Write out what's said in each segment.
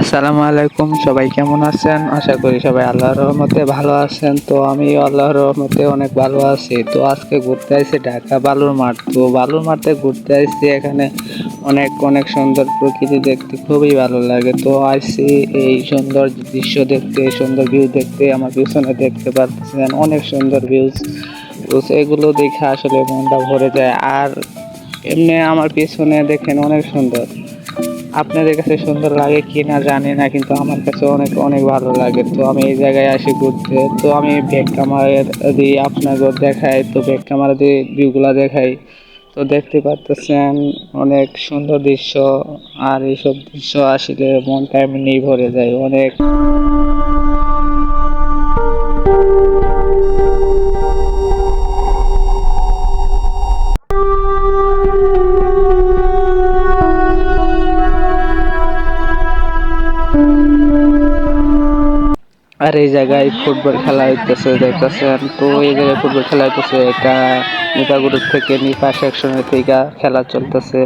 আসসালামু আলাইকুম, সবাই কেমন আছেন? আশা করি সবাই আল্লাহর রহমতে ভালো আছেন। তো আমি আল্লাহর রহমতে অনেক ভালো আছি। তো আজকে ঘুরতে আসছি ঢাকা বালুর মাঠ। তো বালুর মাঠে ঘুরতে আসছি এখানে অনেক অনেক সুন্দর প্রকৃতি দেখতে খুবই ভালো লাগে। তো আসছি এই সুন্দর দৃশ্য দেখতে, সুন্দর ভিউ দেখতে, আমার পিছনে দেখতে পাচ্ছেন অনেক সুন্দর ভিউজ এগুলো দেখে আসলে মনটা ভরে যায়। আর এমনি আমার পিছনে দেখেন অনেক সুন্দর। আপনাদের কাছে সুন্দর লাগে কি না জানি না, কিন্তু আমার কাছে অনেক অনেক ভালো লাগে। তো আমি এই জায়গায় আসি ঘুরতে। তো আমি ব্যাগ ক্যামেরা দিয়ে আপনাদের দেখাই, তো ব্যাগ ক্যামেরা দিয়ে ভিউগুলো দেখাই। তো দেখতে পারতেছেন অনেক সুন্দর দৃশ্য, আর এইসব দৃশ্য আসলে মনটা এমনি ভরে যায় অনেক। আর এই জায়গায় ফুটবল খেলা হইতেছে, দেখতেছেন? তো এই জায়গায় ফুটবল খেলা হইতেছে এটা নিপাগুড়ির থেকে নিপা সেকশনের থেকে খেলা চলতেছে।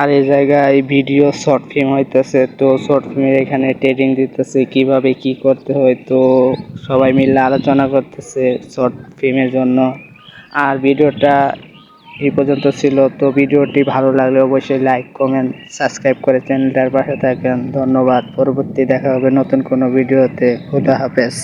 আর এই জায়গায় ভিডিও শর্ট ফিল্ম হইতেছে, তো শর্ট ফিল্মের এখানে ট্রেডিং দিতেছে, কীভাবে কি করতে হয়, তো সবাই মিলে আলোচনা করতেছে শর্ট ফিল্মের জন্য। আর ভিডিওটা এই পর্যন্ত ছিল। তো ভিডিওটি ভালো লাগলে অবশ্যই লাইক কমেন্ট সাবস্ক্রাইব করে চ্যানেলটার পাশে থাকেন। ধন্যবাদ। পরবর্তী দেখা হবে নতুন কোনো ভিডিওতে। খুদা হাফেজ।